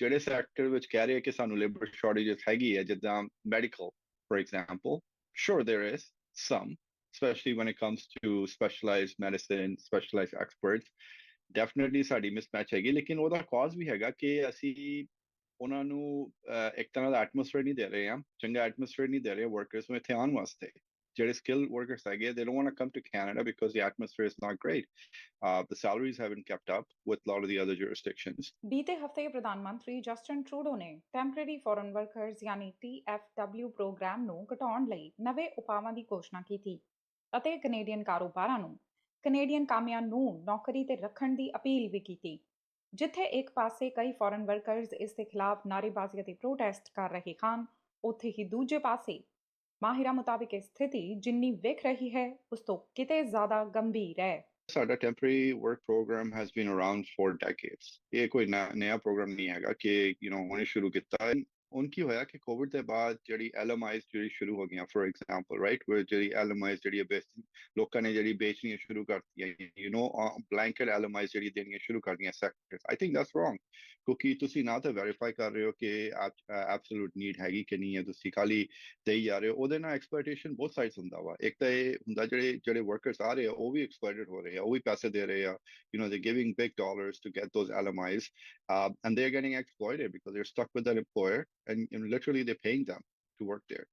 ਜਿਹੜੇ ਸੈਕਟਰ ਵਿੱਚ ਕਹਿ ਰਹੇ ਕਿ ਸਾਨੂੰ ਲੇਬਰ ਸ਼ਾਰਟੇਜਸ ਹੈਗੀ ਹੈ ਜਿੱਦਾਂ medical for example sure there is some specially when it comes to specialized medicine specialized experts definitely ਸਾਡੀ ਮਿਸਮੈਚ ਹੈਗੀ ਲੇਕਿਨ ਉਹਦਾ ਕਾਜ਼ ਵੀ ਹੈਗਾ ਕਿ ਅਸੀਂ ਉਹਨਾਂ ਨੂੰ ਇੱਕ ਤਰ੍ਹਾਂ ਦਾ ਐਟਮੋਸਫੇਅਰ ਨਹੀਂ ਦੇ ਰਹੇ ਆ ਚੰਗਾ ਐਟਮੋਸਫੇਅਰ ਨਹੀਂ ਦੇ ਰਹੇ ਵਰਕਰਸ ਨੂੰ ਇੱਥੇ ਆਉਣ ਵਾਸਤੇ ਜਿਹੜੇ ਸਕਿੱਲ ਵਰਕਰਸ ਹੈਗੇ they don't want to come to Canada because the atmosphere is not great ah the salaries haven't kept up with lot of the other other ਬੀਤੇ ਹਫਤੇ ਪ੍ਰਧਾਨ ਮੰਤਰੀ ਜਸਟਨ ਟਰੂਡੋ ਨੇ ਟੈਂਪਰੇਰੀ ਫੋਰਨ ਵਰਕਰਸ ਯਾਨੀ TFW program ਨੂੰ ਘਟਾਉਣ ਲਈ ਨਵੇਂ ਉਪਾਵਾਂ ਦੀ ਘੋਸ਼ਣਾ ਕੀਤੀ ਅਤੇ ਕੈਨੇਡੀਅਨ ਕਾਰੋਬਾਰਾਂ ਨੂੰ ਕੈਨੇਡੀਅਨ ਕਾਮਿਆਂ ਨੂੰ ਨੌਕਰੀ ਤੇ ਰੱਖਣ ਦੀ ਅਪੀਲ ਵੀ ਕੀਤੀ ਜਿੱਥੇ ਇੱਕ ਪਾਸੇ ਕਈ ਫੋਰਨ ਵਰਕਰਸ ਇਸ ਦੇ ਖਿਲਾਫ ਨਾਰੇਬਾਜ਼ੀ ਅਤੇ ਪ੍ਰੋਟੈਸਟ ਕਰ ਰਹੇ ਹਨ ਉੱਥੇ ਹੀ ਦੂਜੇ ਪਾਸੇ ਮਾਹਿਰਾਂ ਮੁਤਾਬਕ ਇਹ ਸਥਿਤੀ ਜਿੰਨੀ ਵਿਖ ਰਹੀ ਹੈ ਉਸ ਤੋਂ ਕਿਤੇ ਜ਼ਿਆਦਾ ਗੰਭੀਰ ਹੈ ਸਾਡਾ temporary work program has been around four decades ਇਹ ਕੋਈ ਨਵਾਂ ਪ੍ਰੋਗਰਾਮ ਨਹੀਂ ਹੈਗਾ ਕਿ ਯੂ نو ਹੁਣੇ ਸ਼ੁਰੂ ਕੀਤਾ ਹੈ ਉਹਨ ਕੀ ਹੋਇਆ ਕਿ ਕੋਵਿਡ ਦੇ ਬਾਅਦ ਜਿਹੜੀ ਐਲਐਮਆਈਸ ਜਿਹੜੀ ਸ਼ੁਰੂ ਹੋ ਗਈਆਂ ਫੋਰ ਐਗਜ਼ਾਮਪਲ ਰਾਈਟ ਵੇ ਜਿਹੜੀ ਐਲਐਮਆਈਸ ਜਿਹੜੀ ਬੇਚ ਲੋਕਾਂ ਨੇ ਜਿਹੜੀ ਵੇਚਣੀ ਸ਼ੁਰੂ ਕਰਤੀ ਹੈ ਯੂ نو ਬਲੈਂਕਟ ਐਲਐਮਆਈਸ ਜਿਹੜੀ ਦੇਣੀਆਂ ਸ਼ੁਰੂ ਕਰਦੀਆਂ sectors I think that's wrong ਕਿਉਂਕਿ ਤੁਸੀਂ ਨਾ ਤਾਂ ਵੈਰੀਫਾਈ ਕਰ ਰਹੇ ਹੋ ਕਿ ਐਬਸੋਲੂਟ ਨੀਡ ਹੈਗੀ ਕਿ ਨਹੀਂ ਹੈ ਤੁਸੀਂ ਖਾਲੀ ਦੇਈ ਜਾ ਰਹੇ ਹੋ ਉਹਦੇ ਨਾਲ ਐਕਸਪਲੋਇਟੇਸ਼ਨ ਬਹੁਤ ਸਾਈਡਸ ਹੁੰਦਾ ਵਾ ਇੱਕ ਤਾਂ ਇਹ ਹੁੰਦਾ ਜਿਹੜੇ ਜਿਹੜੇ ਵਰਕਰਸ ਆ ਰਹੇ ਆ ਉਹ ਵੀ ਐਕਸਪਲੋਇਟਡ ਹੋ ਰਹੇ ਆ ਉਹ ਵੀ ਪੈਸੇ ਦੇ ਰਹੇ ਆ you know they giving big dollars to get those LMIs and they are getting exploited because they are stuck with that employer and, and literally they're paying them to work there.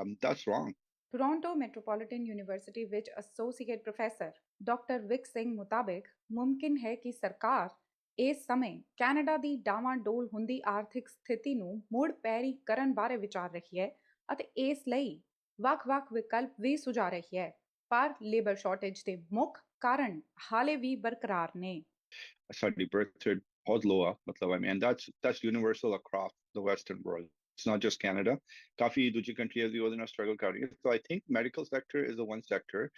Um, that's wrong. Toronto Metropolitan University विच associate professor doctor Vik Singh ਮੁਤਾਬਕ ਮੁਮਕਿਨ ਹੈ ਕਿ ਸਰਕਾਰ ਇਸ ਸਮੇਂ Canada ਦੀ ਡਾਵਾਂਡੋਲ ਹੁੰਦੀ ਆਰਥਿਕ ਸਥਿਤੀ ਨੂੰ ਮੁੜ ਪੈਰੀ ਕਰਨ ਬਾਰੇ ਵਿਚਾਰ ਰਹੀ ਹੈ ਅਤੇ ਇਸ ਲਈ ਵੱਖ-ਵੱਖ ਵਿਕਲਪ ਵੀ ਸੁਝਾ ਰਹੀ ਹੈ ਪਰ ਲੇਬਰ ਸ਼ਾਰਟੇਜ ਦੇ ਮੁੱਖ ਕਾਰਨ ਹਾਲੇ ਵੀ ਬਰਕਰਾਰ ਨੇ ਸਾਡੀ birth rate hodloa, but I mean that's that's universal across the Western world. It's not just Canada. Kafi दूसरी country as योजना struggle a struggle country. So I think medical sector is the one sector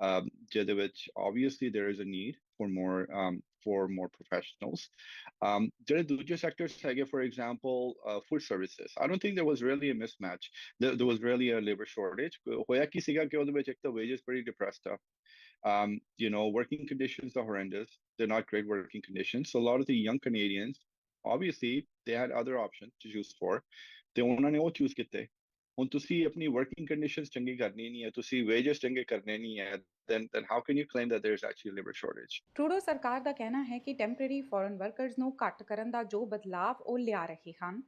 um, which obviously there is a need for more um, for more professionals. Um, there sectors, for example, uh, food services. I don't think there was really a mismatch. There, there was really a labor shortage. The wages pretty depressed up. Um, you know, working conditions are horrendous. They're not great working conditions. So a lot of the young Canadians obviously they had other option to choose for ਤੇ ਉਹਨਾਂ ਨੇ ਉਹ choose ਕੀਤੇ ਹੁਣ ਤੁਸੀਂ ਆਪਣੀ working conditions ਚੰਗੀ ਕਰਨੀ ਨਹੀਂ ਹੈ ਤੁਸੀਂ ਵੇਜਸ ਚੰਗੇ ਕਰਨੇ ਨਹੀਂ ਹੈ then then how can you claim that there is actually labour shortage Trudeau ਸਰਕਾਰ ਦਾ ਕਹਿਣਾ ਹੈ ਕਿ ਟੈਂਪਰੇਰੀ ਫੋਰਨ ਵਰਕਰਸ ਨੂੰ ਕੱਟ ਕਰਨ ਦਾ ਜੋ ਬਦਲਾਅ ਉਹ ਲਿਆ ਰਹੇ ਹਨ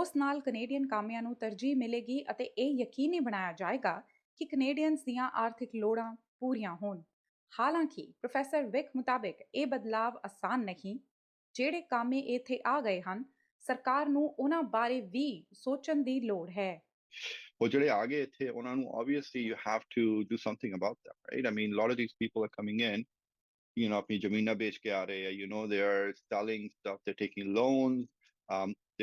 ਉਸ ਨਾਲ ਕੈਨੇਡੀਅਨ ਕਾਮਿਆਂ ਨੂੰ ਤਰਜੀਹ ਮਿਲੇਗੀ ਅਤੇ ਇਹ ਯਕੀਨੀ ਬਣਾਇਆ ਜਾਏਗਾ ਕਿ ਕੈਨੇਡੀਅਨਸ ਦੀਆਂ ਆਰਥਿਕ ਲੋੜਾਂ ਪੂਰੀਆਂ ਹੋਣ ਹਾਲਾਂਕਿ ਪ੍ਰੋਫੈਸਰ ਵਿਕ ਮੁਤਾਬਕ ਇਹ ਬਦਲਾਅ ਆਸਾਨ ਨਹੀਂ ਜਿਹੜੇ ਕਾਮੇ ਇੱਥੇ ਆ ਗਏ ਹਨ ਸਰਕਾਰ ਨੂੰ ਉਹਨਾਂ ਬਾਰੇ ਵੀ ਸੋਚਣ ਦੀ ਲੋੜ ਹੈ ਉਹ ਜਿਹੜੇ ਆ ਗਏ ਇੱਥੇ ਉਹਨਾਂ ਨੂੰ obviously you have to do something about that right I mean lot of these people are coming in you know, ਆਪਣੀ ਜ਼ਮੀਨਾਂ ਵੇਚ ਕੇ ਆ ਰਹੇ ਆ you know they are selling stuff they taking loans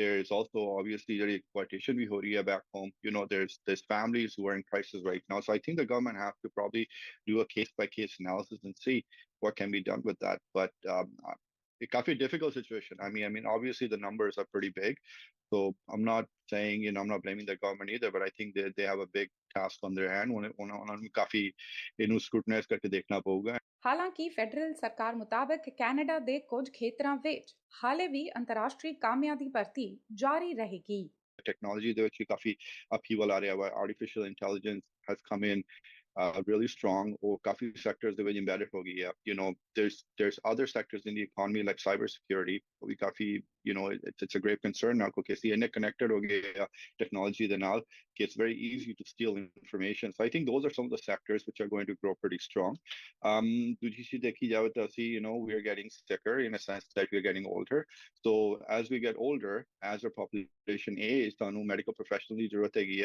there is also obviously ਜਿਹੜੀ exploitation ਵੀ ਹੋ ਰਹੀ ਹੈ back home you know there's there's families who are in crisis right now so i think the government have to probably do a case by case analysis and see what can be done with that but um, a काफी difficult situation. I mean, I mean, obviously the numbers are pretty big, so I'm not saying you know I'm not blaming the government either, but I think they they have a big task on their hand. उन्हें उन्हें उन्हें काफी इन्हें करके देखना पड़ेगा. ਹਾਲਾਂਕਿ federal ਸਰਕਾਰ ਮੁਤਾਬਕ ਕੈਨੇਡਾ ਦੇ ਕੁਝ ਖੇਤਰਾਂ ਵਿੱਚ ਹਾਲੇ ਵੀ ਅੰਤਰਰਾਸ਼ਟਰੀ ਕਾਮਿਆਂ ਦੀ ਭਰਤੀ ਜਾਰੀ ਰਹੇਗੀ. ਟੈਕਨੋਲੋਜੀ ਦੇ ਵਿੱਚ ਕਾਫੀ ਅਪੀਵਲ ਆ ਰਿਹਾ ਹੈ artificial intelligence has come in Uh, really strong or coffee sectors ਦੇ ਵਿੱਚ embedded for ਗਈ Yeah, you know there's there's other sectors in the economy like cyber security coffee, you know it's, it's a great concern now because the ਇੰਨੇ connected ਹੋ ਗਏ technology then now it's very easy to steal information so i think those are some of the sectors which are going to grow pretty strong um ਦੂਜੀ ਚੀਜ਼ ਦੇਖੀ ਜਾਵੇ ਤਾਂ ਅਸੀਂ you know we are getting sicker in a sense that we are getting older so as we get older as our population age ਸਾਨੂੰ medical professionals ਦੀ ਜ਼ਰੂਰਤ ਹੈਗੀ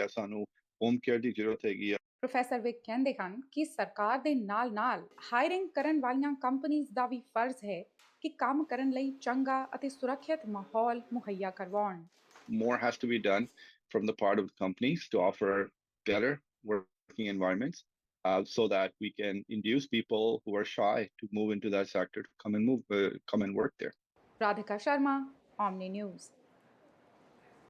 home care professor ਵਿਕ ਕਹਿੰਦੇ ਹਨ ਕਿ ਸਰਕਾਰ ਦੇ ਨਾਲ-ਨਾਲ ਹਾਇਰਿੰਗ ਕਰਨ ਵਾਲੀਆਂ ਕੰਪਨੀਆਂ ਦਾ ਵੀ ਫਰਜ਼ ਹੈ ਕਿ ਕੰਮ ਕਰਨ ਲਈ ਚੰਗਾ ਅਤੇ ਸੁਰੱਖਿਅਤ ਮਾਹੌਲ ਮੁਹੱਈਆ ਕਰਵਾਉਣ more has to be done from the part of the companies to offer better working environments uh, so that we can induce people who are shy to move into that sector to come and move uh, come and work there radhika sharma omni news